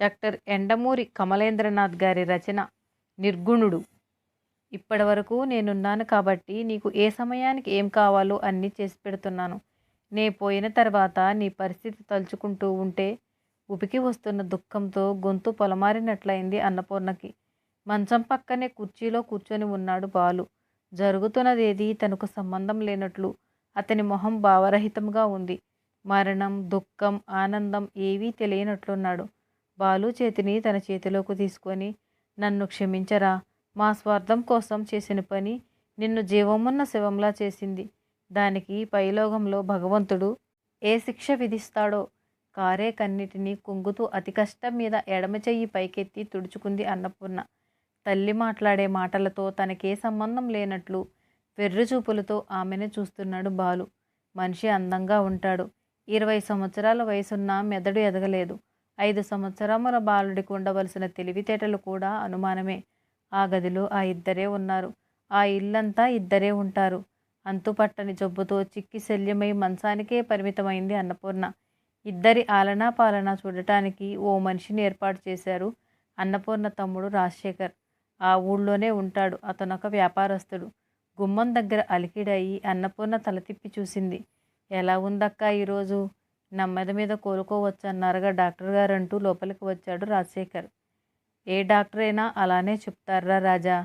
Doctor Yandamuri కమలేంద్రనాథ్ గారి రచన నిర్గుణుడు. ఇప్పటివరకు నేనున్నాను కాబట్టి నీకు ఏ సమయానికి ఏం కావాలో అన్నీ చేసి పెడుతున్నాను. నే పోయిన తర్వాత నీ పరిస్థితి తలుచుకుంటూ ఉంటే ఉపికి వస్తున్న దుఃఖంతో గొంతు పొలమారినట్లయింది అన్నపూర్ణకి. మంచం పక్కనే కుర్చీలో కూర్చొని ఉన్నాడు బాలు. జరుగుతున్నదేది తనకు సంబంధం లేనట్లు అతని మొహం భావరహితంగా ఉంది. మరణం దుఃఖం ఆనందం ఏవీ తెలియనట్లున్నాడు. బాలు చేతిని తన చేతిలోకి తీసుకొని నన్ను క్షమించరా. మా స్వార్థం కోసం చేసిన పని నిన్ను జీవమున్న శివంలా చేసింది. దానికి పైలోకంలో భగవంతుడు ఏ శిక్ష విధిస్తాడో కారే కన్నిటిని కుంగుతూ అతి కష్టం మీద ఎడమ చెయ్యి పైకెత్తి తుడుచుకుంది అన్నపూర్ణ. తల్లి మాట్లాడే మాటలతో తనకే సంబంధం లేనట్లు వెర్రిచూపులతో ఆమెను చూస్తున్నాడు బాలు. మనిషి అందంగా ఉంటాడు. ఇరవై సంవత్సరాల వయసున్న మెదడు ఎదగలేదు. ఐదు సంవత్సరముల బాలుడికి ఉండవలసిన తెలివితేటలు కూడా అనుమానమే. ఆ గదిలో ఆ ఇద్దరే ఉన్నారు. ఆ ఇల్లంతా ఇద్దరే ఉంటారు. అంతుపట్టని జబ్బుతో చిక్కి శల్యమై మంచానికే పరిమితమైంది అన్నపూర్ణ. ఇద్దరి ఆలనా పాలన చూడటానికి ఓ మనిషిని ఏర్పాటు చేశారు అన్నపూర్ణ తమ్ముడు రాజశేఖర్. ఆ ఊళ్ళోనే ఉంటాడు అతనొక వ్యాపారస్తుడు. గుమ్మం దగ్గర అలికిడయి అన్నపూర్ణ తల తిప్పి చూసింది. ఎలా ఉందక్క ఈరోజు? నెమ్మది మీద కోలుకోవచ్చన్నారుగా డాక్టర్ గారు అంటూ లోపలికి వచ్చాడు రాజశేఖర్. ఏ డాక్టర్ అయినా అలానే చెప్తారా రాజా.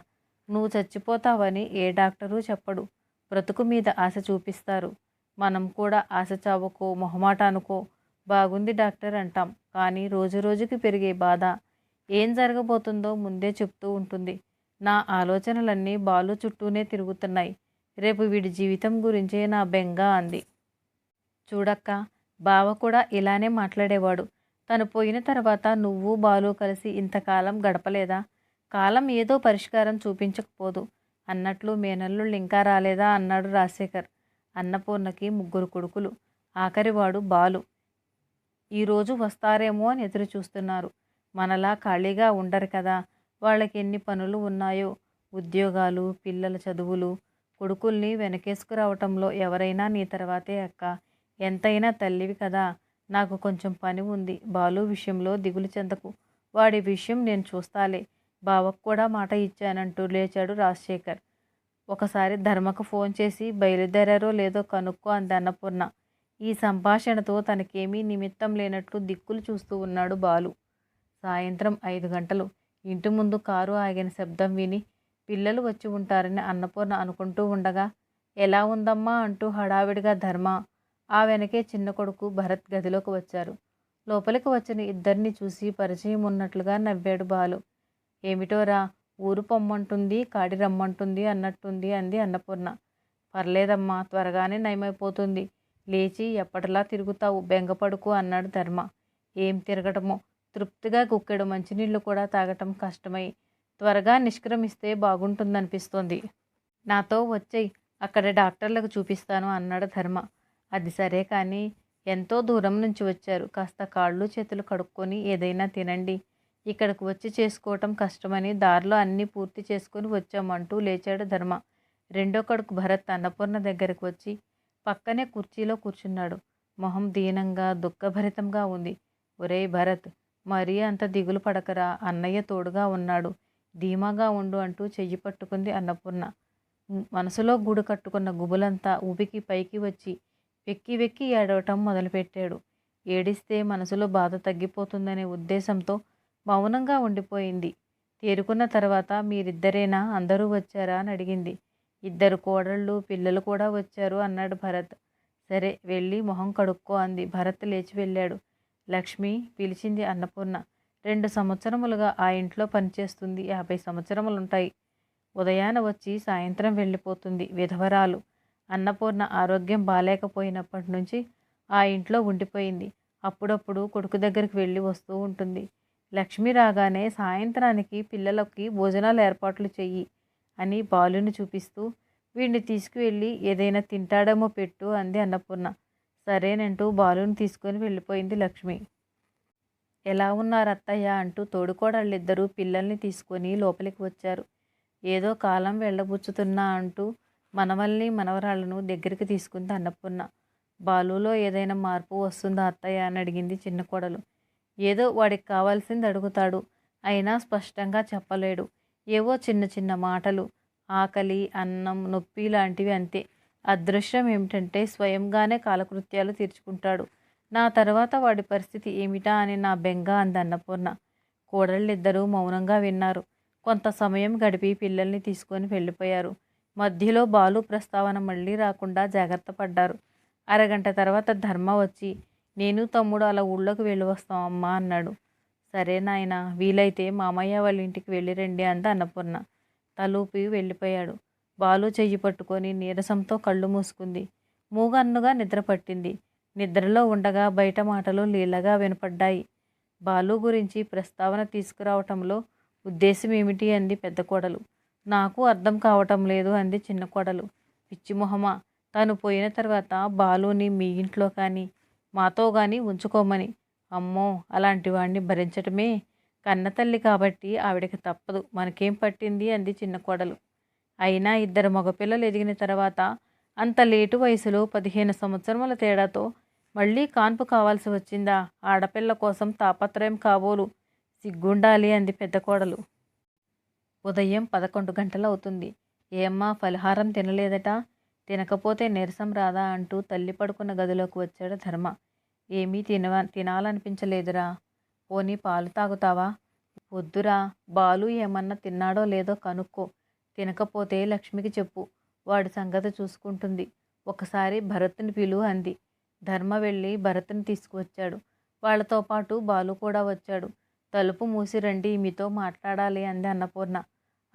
నువ్వు చచ్చిపోతావని ఏ డాక్టరు చెప్పడు. బ్రతుకు మీద ఆశ చూపిస్తారు. మనం కూడా ఆశ చావుకో మొహమాటానుకో బాగుంది డాక్టర్ అంటాం. కానీ రోజు రోజుకి పెరిగే బాధ ఏం జరగబోతుందో ముందే చెప్తూ ఉంటుంది. నా ఆలోచనలన్నీ బాలు చుట్టూనే తిరుగుతున్నాయి. రేపు వీడి జీవితం గురించే నా బెంగ అంది. చూడక్క బావ కూడా ఇలానే మాట్లాడేవాడు. తను పోయిన తర్వాత నువ్వు బాలు కలిసి ఇంతకాలం గడపలేదా? కాలం ఏదో పరిష్కారం చూపించకపోదు. అన్నట్లు మేనల్లుళ్ళు ఇంకా రాలేదా అన్నాడు రాజశేఖర్. అన్నపూర్ణకి ముగ్గురు కొడుకులు. ఆఖరివాడు బాలు. ఈరోజు వస్తారేమో అని ఎదురు చూస్తున్నారు. మనలా ఖాళీగా ఉండరు కదా. వాళ్ళకి ఎన్ని పనులు ఉన్నాయో. ఉద్యోగాలు పిల్లల చదువులు. కొడుకుల్ని వెనకేసుకురావటంలో ఎవరైనా నీ తర్వాతే అక్క. ఎంతైనా తల్లివి కదా. నాకు కొంచెం పని ఉంది. బాలు విషయంలో దిగులు చెందకు. వాడి విషయం నేను చూస్తాలే. బావకు కూడా మాట ఇచ్చానంటూ లేచాడు రాజశేఖర్. ఒకసారి ధర్మకు ఫోన్ చేసి బయలుదేరారో లేదో కనుక్కో అంది అన్నపూర్ణ ఈ సంభాషణతో తనకేమీ నిమిత్తం లేనట్లు దిక్కులు చూస్తూ ఉన్నాడు బాలు. సాయంత్రం ఐదు గంటలు. ఇంటి ముందు కారు ఆగిన శబ్దం విని పిల్లలు వచ్చి ఉంటారని అన్నపూర్ణ అనుకుంటూ ఉండగా ఎలా ఉందమ్మా? అంటూ హడావిడిగా ధర్మ ఆ వెనకే చిన్న కొడుకు భరత్ గదిలోకి వచ్చారు. లోపలికి వచ్చిన ఇద్దరిని చూసి పరిచయం ఉన్నట్లుగా నవ్వాడు బాలు. ఏమిటోరా ఊరు పొమ్మంటుంది కాడి రమ్మంటుంది అన్నట్టుంది అంది అన్నపూర్ణ. పర్లేదమ్మా త్వరగానే నయమైపోతుంది. లేచి ఎప్పటిలా తిరుగుతావు బెంగపడుకు అన్నాడు ధర్మ. ఏం తిరగటమో? తృప్తిగా కుక్కెడు మంచినీళ్ళు కూడా తాగటం కష్టమై. త్వరగా నిష్క్రమిస్తే బాగుంటుందనిపిస్తోంది. నాతో వచ్చేయి అక్కడ డాక్టర్లకు చూపిస్తాను అన్నాడు ధర్మ. అది సరే కానీ ఎంతో దూరం నుంచి వచ్చారు. కాస్త కాళ్ళు చేతులు కడుక్కొని ఏదైనా తినండి. ఇక్కడికి వచ్చి చేసుకోవటం కష్టమని దారిలో అన్నీ పూర్తి చేసుకొని వచ్చామంటూ లేచాడు ధర్మ. రెండో కొడుకు భరత్ అన్నపూర్ణ దగ్గరకు వచ్చి పక్కనే కుర్చీలో కూర్చున్నాడు. మొహం దీనంగా దుఃఖభరితంగా ఉంది. ఒరేయ్ భరత్ మరీ అంత దిగులు పడకరా. అన్నయ్య తోడుగా ఉన్నాడు. ధీమాగా ఉండు అంటూ చెయ్యి పట్టుకుంది అన్నపూర్ణ. మనసులో గూడు కట్టుకున్న గుబులంతా ఊపికి పైకి వచ్చి వెక్కి వెక్కి ఏడవటం మొదలుపెట్టాడు. ఏడిస్తే మనసులో బాధ తగ్గిపోతుందనే ఉద్దేశంతో మౌనంగా ఉండిపోయింది. తేరుకున్న తర్వాత మీరిద్దరేనా? అందరూ వచ్చారా? అని అడిగింది. ఇద్దరు కోడళ్ళు పిల్లలు కూడా వచ్చారు అన్నాడు భరత్. సరే వెళ్ళి మొహం కడుక్కో అంది. భరత్ లేచి వెళ్ళాడు. లక్ష్మి పిలిచింది అన్నపూర్ణ. రెండు సంవత్సరములుగా ఆ ఇంట్లో పనిచేస్తుంది. యాభై సంవత్సరములుంటాయి. ఉదయాన వచ్చి సాయంత్రం వెళ్ళిపోతుంది. విధవరాలు. అన్నపూర్ణ ఆరోగ్యం బాలేకపోయినప్పటి నుంచి ఆ ఇంట్లో ఉండిపోయింది. అప్పుడప్పుడు కొడుకు దగ్గరికి వెళ్ళి వస్తూ ఉంటుంది. లక్ష్మి రాగానే సాయంత్రానికి పిల్లలకి భోజనాలు ఏర్పాట్లు చెయ్యి అని బాలుని చూపిస్తూ వీడిని తీసుకువెళ్ళి ఏదైనా తింటాడేమో పెట్టు అంది అన్నపూర్ణ. సరేనంటూ బాలుని తీసుకొని వెళ్ళిపోయింది లక్ష్మి. ఎలా ఉన్నారు అత్తయ్య అంటూ తోడుకోడళ్ళిద్దరూ పిల్లల్ని తీసుకొని లోపలికి వచ్చారు. ఏదో కాలం వెళ్ళబుచ్చుతున్నా అంటూ మనవల్ని మనవరాళ్ళను దగ్గరికి తీసుకుంది అన్నపూర్ణ. బాలులో ఏదైనా మార్పు వస్తుందా అత్తయ్య అని అడిగింది చిన్న కోడలు. ఏదో వాడికి కావాల్సింది అడుగుతాడు. అయినా స్పష్టంగా చెప్పలేడు. ఏవో చిన్న చిన్న మాటలు ఆకలి అన్నం నొప్పి లాంటివి అంతే. అదృశ్యం ఏమిటంటే స్వయంగానే కాలకృత్యాలు తీర్చుకుంటాడు. నా తర్వాత వాడి పరిస్థితి ఏమిటా అని నా బెంగ అంది అన్నపూర్ణ. కోడళ్ళిద్దరూ మౌనంగా విన్నారు. కొంత సమయం గడిపి పిల్లల్ని తీసుకొని వెళ్ళిపోయారు. మధ్యలో బాలు ప్రస్తావన మళ్ళీ రాకుండా జాగ్రత్త పడ్డారు. అరగంట తర్వాత ధర్మ వచ్చి నేను తమ్ముడు అలా ఊళ్ళోకి వెళ్ళి వస్తాం అమ్మా అన్నాడు. సరే నాయన వీలైతే మామయ్య వాళ్ళ ఇంటికి వెళ్ళి రండి అంది అన్నపూర్ణ. తలూపి వెళ్ళిపోయాడు. బాలు చెయ్యి పట్టుకొని నీరసంతో కళ్ళు మూసుకుంది. మూగన్నుగా నిద్ర పట్టింది. నిద్రలో ఉండగా బయట మాటలు లీలగా వినపడ్డాయి. బాలు గురించి ప్రస్తావన తీసుకురావటంలో ఉద్దేశం ఏమిటి అంది పెద్ద కోడలు. నాకు అర్థం కావటం లేదు అంది చిన్న కోడలు. పిచ్చిమొహమ తను పోయిన తర్వాత బాలుని మీ ఇంట్లో కానీ మాతో కానీ ఉంచుకోమని. అమ్మో అలాంటి వాడిని భరించటమే? కన్నతల్లి కాబట్టి ఆవిడకి తప్పదు. మనకేం పట్టింది? అంది చిన్న కోడలు. అయినా ఇద్దరు మగపిల్లలు ఎదిగిన తర్వాత అంత లేటు వయసులో పదిహేను సంవత్సరముల తేడాతో మళ్ళీ కాన్పు కావాల్సి వచ్చిందా? ఆడపిల్ల కోసం తాపత్రయం కాబోలు. సిగ్గుండాలి అంది పెద్ద కోడలు. ఉదయం పదకొండు గంటలవుతుంది. ఏమ్మా ఫలహారం తినలేదట? తినకపోతే నీరసం రాదా అంటూ తల్లి పడుకున్న గదిలోకి వచ్చాడు ధర్మ. ఏమీ తినవ తినాలనిపించలేదురా. పోనీ పాలు తాగుతావా? వద్దురా. బాలు ఏమన్నా తిన్నాడో లేదో కనుక్కో. తినకపోతే లక్ష్మికి చెప్పు. వాడి సంగతి చూసుకుంటుంది. ఒకసారి భరత్ని పిలు అంది. ధర్మ వెళ్ళి భరత్ని తీసుకువచ్చాడు. వాళ్ళతో పాటు బాలు కూడా వచ్చాడు. తలుపు మూసి రండి మీతో మాట్లాడాలి అంది అన్నపూర్ణ.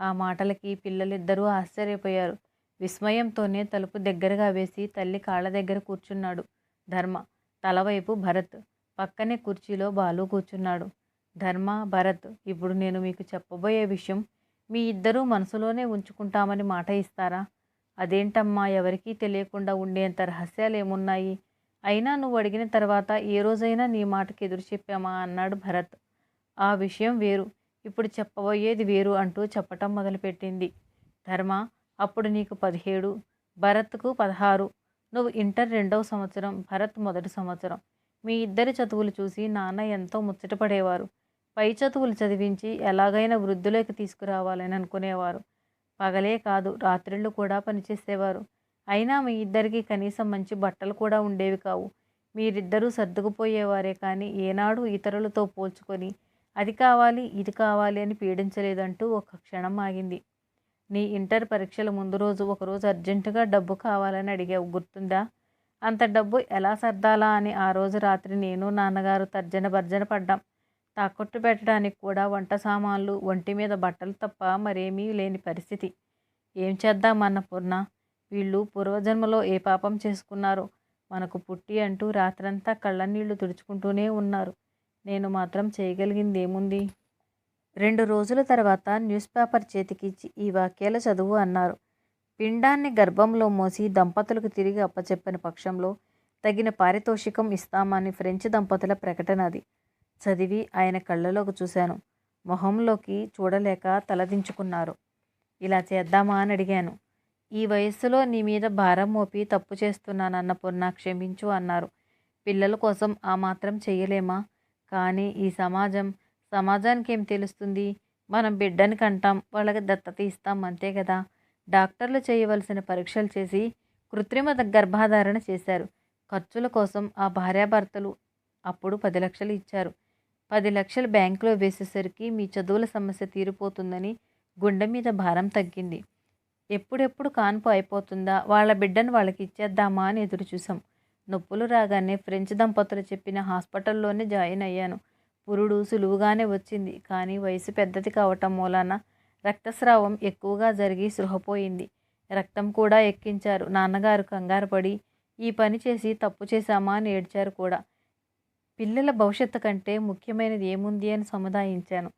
ఆ మాటలకి పిల్లలిద్దరూ ఆశ్చర్యపోయారు. విస్మయంతోనే తలుపు దగ్గరగా వేసి తల్లి కాళ్ళ దగ్గర కూర్చున్నాడు ధర్మ. తలవైపు భరత్. పక్కనే కుర్చీలో బాలు కూర్చున్నాడు. ధర్మ భరత్ ఇప్పుడు నేను మీకు చెప్పబోయే విషయం మీ ఇద్దరూ మనసులోనే ఉంచుకుంటామని మాట ఇస్తారా? అదేంటమ్మా ఎవరికీ తెలియకుండా ఉండేంత రహస్యాలు ఏమున్నాయి అయినా నువ్వు అడిగిన తర్వాత ఏ రోజైనా నీ మాటకి ఎదురు చెప్పామా? అన్నాడు భరత్. ఆ విషయం వేరు. ఇప్పుడు చెప్పబోయేది వేరు అంటూ చెప్పటం మొదలుపెట్టింది. ధర్మ అప్పుడు నీకు పదిహేడు భరత్కు పదహారు నువ్వు ఇంటర్ రెండవ సంవత్సరం భరత్ మొదటి సంవత్సరం. మీ ఇద్దరి చదువులు చూసి నాన్న ఎంతో ముచ్చటపడేవారు. పై చదువులు చదివించి ఎలాగైనా వృద్ధులోకి తీసుకురావాలని అనుకునేవారు. పగలే కాదు రాత్రిళ్ళు కూడా పనిచేసేవారు. అయినా మీ ఇద్దరికి కనీసం మంచి బట్టలు కూడా ఉండేవి కావు. మీరిద్దరూ సర్దుకుపోయేవారే కానీ ఏనాడు ఇతరులతో పోల్చుకొని అది కావాలి ఇది కావాలి అని పీడించలేదంటూ ఒక క్షణం ఆగింది. నీ ఇంటర్ పరీక్షల ముందు రోజు ఒకరోజు అర్జెంటుగా డబ్బు కావాలని అడిగావు గుర్తుందా? అంత డబ్బు ఎలా సర్దాలా అని ఆ రోజు రాత్రి నేను నాన్నగారు తర్జన భర్జన పడ్డాం. తాకట్టు పెట్టడానికి కూడా వంట సామాన్లు ఒంటి మీద బట్టలు తప్ప మరేమీ లేని పరిస్థితి. ఏం చేద్దామన్న పూర్ణ వీళ్ళు పూర్వజన్మలో ఏ పాపం చేసుకున్నారో? మనకు పుట్టి అంటూ రాత్రంతా కళ్ళనీళ్ళు తుడుచుకుంటూనే ఉన్నారు. నేను మాత్రం చేయగలిగింది ఏముంది రెండు రోజుల తర్వాత న్యూస్ పేపర్ చేతికిచ్చి ఈ వాక్యాల చదువు అన్నారు. పిండాన్ని గర్భంలో మోసి దంపతులకు తిరిగి అప్పచెప్పని పక్షంలో తగిన పారితోషికం ఇస్తామని ఫ్రెంచ్ దంపతుల ప్రకటన అది. చదివి ఆయన కళ్ళలోకి చూశాను. మొహంలోకి చూడలేక తలదించుకున్నారు. ఇలా చేద్దామా అని అడిగాను. ఈ వయస్సులో నీ మీద భారం మోపి తప్పు చేస్తున్నాను అన్నపూర్ణ క్షమించు అన్నారు. పిల్లల కోసం ఆ మాత్రం చెయ్యలేమా కానీ ఈ సమాజం సమాజానికి ఏం తెలుస్తుంది? మనం బిడ్డని కంటాం వాళ్ళకి దత్తత ఇస్తాం అంతే కదా? డాక్టర్లు చేయవలసిన పరీక్షలు చేసి కృత్రిమ గర్భాధారణ చేశారు. ఖర్చుల కోసం ఆ భార్యాభర్తలు అప్పుడు పది లక్షలు ఇచ్చారు. పది లక్షలు బ్యాంకులో వేసేసరికి మీ చదువుల సమస్య తీరిపోతుందని గుండె మీద భారం తగ్గింది. ఎప్పుడెప్పుడు కాన్పు అయిపోతుందా? వాళ్ళ బిడ్డను వాళ్ళకి ఇచ్చేద్దామా అని ఎదురు చూసాం నొప్పులు రాగానే ఫ్రెంచ్ దంపతులు చెప్పిన హాస్పిటల్లోనే జాయిన్ అయ్యాను. పురుడు సులువుగానే వచ్చింది కానీ వయసు పెద్దది కావటం మూలాన రక్తస్రావం ఎక్కువగా జరిగి సృహపోయింది. రక్తం కూడా ఎక్కించారు. నాన్నగారు కంగారు పడి ఈ పని చేసి తప్పు చేశామా? అని ఏడ్చారు కూడా. పిల్లల భవిష్యత్తు కంటే ముఖ్యమైనది ఏముంది? అని సముదాయించాను.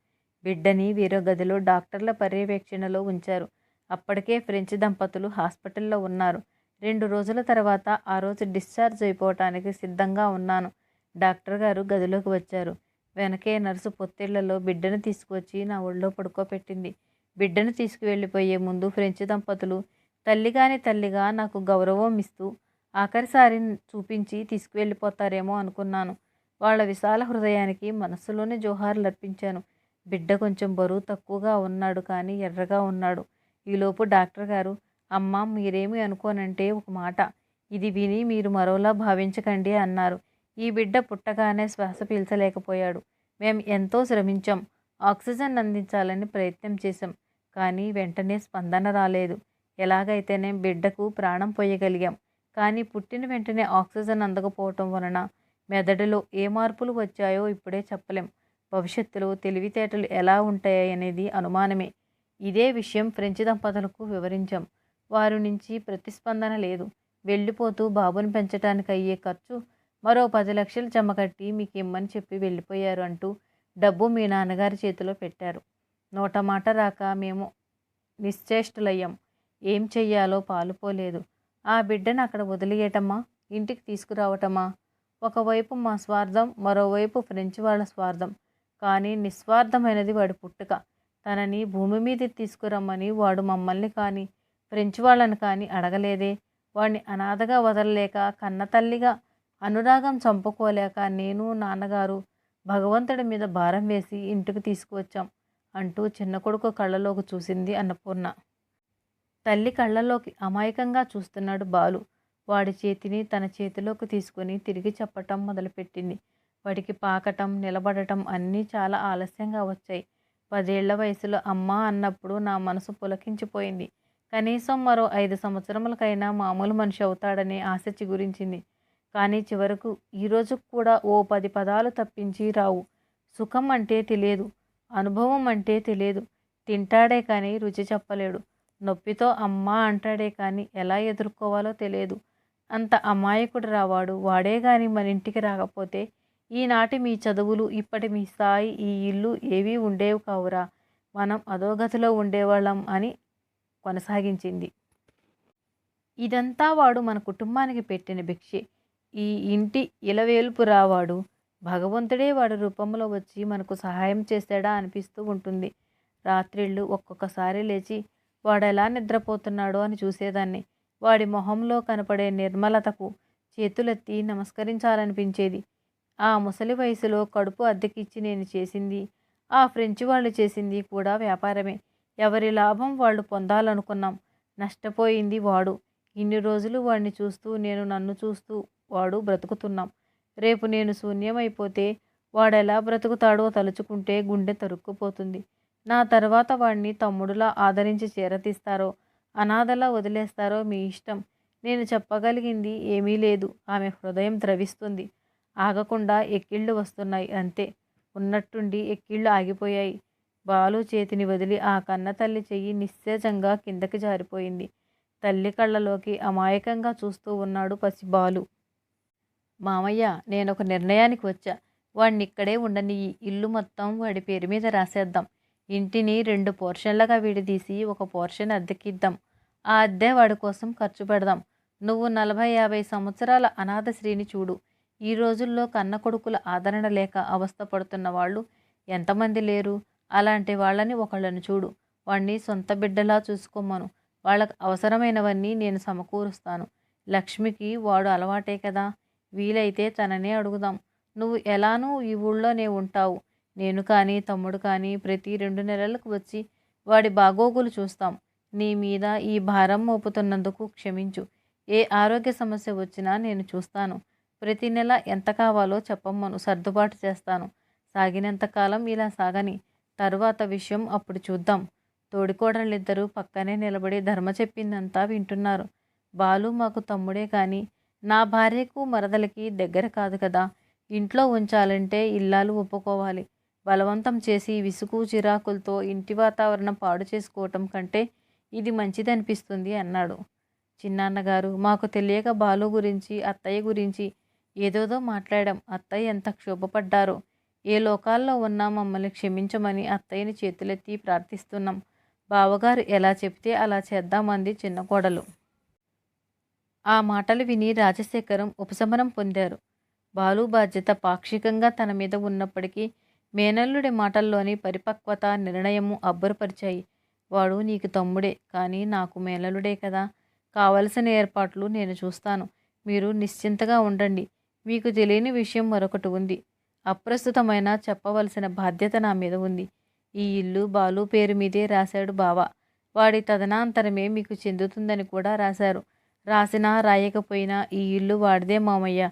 బిడ్డని వేరే గదిలో డాక్టర్ల పర్యవేక్షణలో ఉంచారు. అప్పటికే ఫ్రెంచ్ దంపతులు హాస్పిటల్లో ఉన్నారు. రెండు రోజుల తర్వాత ఆ రోజు డిశ్చార్జ్ అయిపోవటానికి సిద్ధంగా ఉన్నాను. డాక్టర్ గారు గదిలోకి వచ్చారు. వెనకే నర్సు పొత్తిళ్ళలో బిడ్డను తీసుకువచ్చి నా ఒళ్ళో పడుకోబెట్టింది. బిడ్డను తీసుకువెళ్ళిపోయే ముందు ఫ్రెంచ్ దంపతులు తల్లిగాని తల్లిగా నాకు గౌరవం ఇస్తూ ఆఖరిసారి చూపించి తీసుకువెళ్ళిపోతారేమో అనుకున్నాను. వాళ్ళ విశాల హృదయానికి మనస్సులోనే జోహార్లు అర్పించాను. బిడ్డ కొంచెం బరువు తక్కువగా ఉన్నాడు కానీ ఎర్రగా ఉన్నాడు. ఈలోపు డాక్టర్ గారు అమ్మ మీరేమి అనుకోనంటే ఒక మాట. ఇది విని మీరు మరోలా భావించకండి అన్నారు. ఈ బిడ్డ పుట్టగానే శ్వాస పీల్చలేకపోయాడు. మేం ఎంతో శ్రమించాం. ఆక్సిజన్ అందించాలని ప్రయత్నం చేశాం. కానీ వెంటనే స్పందన రాలేదు. ఎలాగైతేనే బిడ్డకు ప్రాణం పోయగలిగాం. కానీ పుట్టిన వెంటనే ఆక్సిజన్ అందకపోవటం వలన మెదడులో ఏ మార్పులు వచ్చాయో ఇప్పుడే చెప్పలేం. భవిష్యత్తులో తెలివితేటలు ఎలా ఉంటాయనేది అనుమానమే. ఇదే విషయం ఫ్రెంచ్ దంపతులకు వివరించాం. వారి నుంచి ప్రతిస్పందన లేదు. వెళ్ళిపోతూ బాబుని పెంచడానికి అయ్యే ఖర్చు మరో పది లక్షలు జమకట్టి మీకు ఇమ్మని చెప్పి వెళ్ళిపోయారు అంటూ డబ్బు మీ నాన్నగారి చేతిలో పెట్టారు. నోట మాట రాక మేము నిశ్చేష్టులయ్యాం. ఏం చెయ్యాలో పాలుపోలేదు. ఆ బిడ్డను అక్కడ వదిలేయటమా? ఇంటికి తీసుకురావటమా? ఒకవైపు మా స్వార్థం మరోవైపు ఫ్రెంచ్ వాళ్ళ స్వార్థం. కానీ నిస్వార్థమైనది వాడి పుట్టుక. తనని భూమి మీద తీసుకురమ్మని వాడు మమ్మల్ని కానీ ఫ్రెంచ్ వాళ్ళని కానీ అడగలేదే. వాడిని అనాథగా వదలలేక కన్నతల్లిగా అనురాగం చంపుకోలేక నేను నాన్నగారు భగవంతుడి మీద భారం వేసి ఇంటికి తీసుకువచ్చాం అంటూ చిన్న కొడుకు కళ్ళలోకి చూసింది అన్నపూర్ణ. తల్లి కళ్ళలోకి అమాయకంగా చూస్తున్నాడు బాలు. వాడి చేతిని తన చేతిలోకి తీసుకుని తిరిగి చెప్పటం మొదలుపెట్టింది. వాడికి పాకటం నిలబడటం అన్నీ చాలా ఆలస్యంగా వచ్చాయి. పదేళ్ళ వయసులో అమ్మ అన్నప్పుడు నా మనసు పులకించిపోయింది. కనీసం మరో ఐదు సంవత్సరములకైనా మామూలు మనిషి అవుతాడనే ఆశ చిగురించింది కానీ చివరకు ఈరోజు కూడా ఓ పది పదాలు తప్పించి రావు. సుఖం అంటే తెలియదు అనుభవం అంటే తెలియదు. తింటాడే కానీ రుచి చెప్పలేడు. నొప్పితో అమ్మ అంటాడే కానీ ఎలా ఎదుర్కోవాలో తెలియదు. అంత అమాయకుడు రావాడు. వాడే కానీ మన ఇంటికి రాకపోతే ఈనాటి మీ చదువులు ఇప్పటి మీ స్థాయి ఈ ఇల్లు ఏవీ ఉండేవి కావురా. మనం అధోగతిలో ఉండేవాళ్ళం అని కొనసాగించింది. ఇదంతా వాడు మన కుటుంబానికి పెట్టిన భిక్షే. ఈ ఇంటి ఇలవేల్పు రావాడు భగవంతుడే వాడి రూపంలో వచ్చి మనకు సహాయం చేస్తాడా అనిపిస్తూ ఉంటుంది. రాత్రిళ్ళు ఒక్కొక్కసారి లేచి వాడెలా నిద్రపోతున్నాడో అని చూసేదాన్ని. వాడి మొహంలో కనపడే నిర్మలతకు చేతులెత్తి నమస్కరించాలనిపించేది. ఆ ముసలి వయసులో కడుపు అద్దెకిచ్చి నేను చేసింది ఆ ఫ్రెంచ్ వాళ్ళు చేసింది కూడా వ్యాపారమే. ఎవరి లాభం వాళ్ళు పొందాలనుకున్నాం. నష్టపోయింది వాడు. ఇన్ని రోజులు వాడిని చూస్తూ నేను నన్ను చూస్తూ వాడు బ్రతుకుతున్నాం. రేపు నేను శూన్యమైపోతే వాడెలా బ్రతుకుతాడో తలుచుకుంటే గుండె తరుక్కుపోతుంది. నా తర్వాత వాడిని తమ్ముడులా ఆదరించి చేరతీస్తారో అనాథలా వదిలేస్తారో మీ ఇష్టం. నేను చెప్పగలిగింది ఏమీ లేదు. ఆమె హృదయం ద్రవిస్తుంది. ఆగకుండా ఎక్కిళ్ళు వస్తున్నాయి అంతే. ఉన్నట్టుండి ఎక్కిళ్ళు ఆగిపోయాయి. బాలు చేతిని వదిలి ఆ కన్న తల్లి చెయ్యి నిశ్చేజంగా కిందకి జారిపోయింది. తల్లి కళ్ళలోకి అమాయకంగా చూస్తూ ఉన్నాడు పసి బాలు. మామయ్య నేను ఒక నిర్ణయానికి వచ్చా. వాడిని ఇక్కడే ఉండని ఇల్లు మొత్తం వాడి పేరు మీద రాసేద్దాం. ఇంటిని రెండు పోర్షన్లుగా విడదీసి ఒక పోర్షన్ అద్దెకిద్దాం. ఆ అద్దె వాడి కోసం ఖర్చు పెడదాం. నువ్వు నలభై యాభై సంవత్సరాల అనాథ శ్రీని చూడు. ఈ రోజుల్లో కన్న కొడుకుల ఆదరణ లేక అవస్థపడుతున్న వాళ్ళు ఎంతమంది లేరు? అలాంటి వాళ్ళని ఒకళ్ళని చూడు. వాణ్ణి సొంత బిడ్డలా చూసుకోమను. వాళ్ళకు అవసరమైనవన్నీ నేను సమకూరుస్తాను. లక్ష్మికి వాడు అలవాటే కదా. వీలైతే తననే అడుగుదాం. నువ్వు ఎలానూ ఈ ఊళ్ళోనే ఉంటావు. నేను కానీ తమ్ముడు కానీ ప్రతి రెండు నెలలకు వచ్చి వాడి బాగోగులు చూస్తాం. నీ మీద ఈ భారం మోపుతున్నందుకు క్షమించు. ఏ ఆరోగ్య సమస్య వచ్చినా నేను చూస్తాను. ప్రతి నెల ఎంత కావాలో చెప్పమ్మను సర్దుబాటు చేస్తాను. సాగినంతకాలం ఇలా సాగని. తరువాత విషయం అప్పుడు చూద్దాం. తోడికోడళ్ళిద్దరూ పక్కనే నిలబడి ధర్మ చెప్పిందంతా వింటున్నారు. బాలు మాకు తమ్ముడే కానీ నా భార్యకు మరదలకి దగ్గర కాదు కదా. ఇంట్లో ఉంచాలంటే ఇల్లాలు ఒప్పుకోవాలి. బలవంతం చేసి విసుగు చిరాకులతో ఇంటి వాతావరణం పాడు చేసుకోవటం కంటే ఇది మంచిదనిపిస్తుంది అన్నాడు. చిన్నాన్నగారు మాకు తెలియక బాలు గురించి అత్తయ్య గురించి ఏదోదో మాట్లాడాం. అత్తయ్య ఎంత క్షోభపడ్డారో ఏ లోకాల్లో ఉన్నా మమ్మల్ని క్షమించమని అత్తయ్యని చేతులెత్తి ప్రార్థిస్తున్నాం. బావగారు ఎలా చెప్తే అలా చేద్దామంది చిన్న కోడలు. ఆ మాటలు విని రాజశేఖరం ఉపశమనం పొందారు. బాలు బాధ్యత పాక్షికంగా తన మీద ఉన్నప్పటికీ మేనల్లుడి మాటల్లోని పరిపక్వత నిర్ణయము అబ్బురపరిచాయి. వాడు నీకు తమ్ముడే కానీ నాకు మేనల్లుడే కదా. కావలసిన ఏర్పాట్లు నేను చూస్తాను. మీరు నిశ్చింతగా ఉండండి. మీకు తెలియని విషయం మరొకటి ఉంది. అప్రస్తుతమైన చెప్పవలసిన బాధ్యత నా మీద ఉంది. ఈ ఇల్లు బాలు పేరు మీదే రాశాడు బావ. వాడి తదనాంతరమే మీకు చెందుతుందని కూడా రాశారు. రాసినా రాయకపోయినా ఈ ఇల్లు వాడిదే మామయ్య.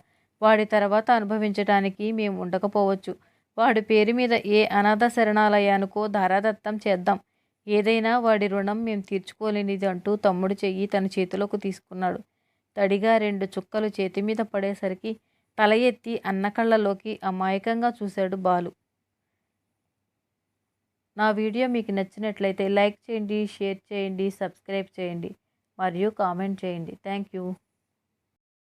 వాడి తర్వాత అనుభవించటానికి మేము ఉండకపోవచ్చు. వాడి పేరు మీద ఏ అనాథ శరణాలయానికో ధారాదత్తం చేద్దాం. ఏదైనా వాడి రుణం మేము తీర్చుకోలేనిది అంటూ తమ్ముడు చెయ్యి తన చేతిలోకి తీసుకున్నాడు. తడిగా రెండు చుక్కలు చేతి మీద పడేసరికి తల ఎత్తి అన్న కళ్ళలోకి అమాయకంగా చూశాడు బాలు. నా వీడియో మీకు నచ్చినట్లయితే లైక్ చేయండి షేర్ చేయండి సబ్స్క్రైబ్ చేయండి మరియు కామెంట్ చేయండి. Thank you.